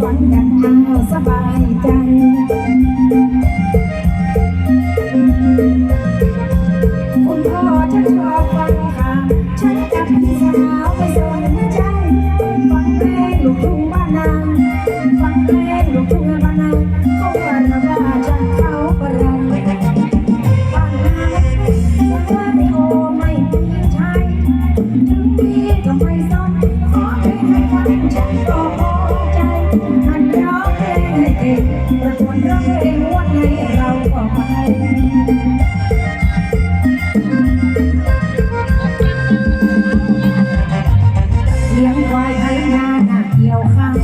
ฟังกันเอาสบายใจคุณพ่อฉันชอบฟังค่ะฉันกับพี่สาวไปโสนใจฟังเพลงลูกทุ่งบ้านนาฟังเพลงลูกทุ่งบ้านนาเขาว่าเราบ้าฉันเขาประหลาดฟังเพลงว่าไม่โง่ไม่มีใจถึงพี่ก็ไม่ซ้อมขอเพลให้ฟังฉัน เลี้ยงควายไถนานเกี่ยวข้าว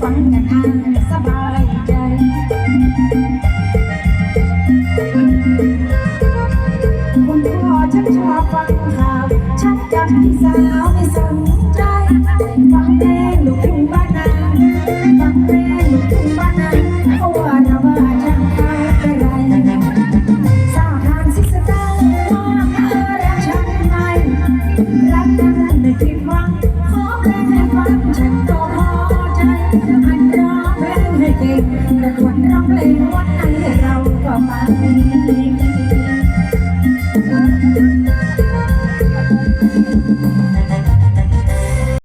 ฟังกันอ่าสบายใจคุณพ่อฉันชอบฟังข่าว ฉันจำพี่สาวไม่สน เล่แต่คนรักเลงว่า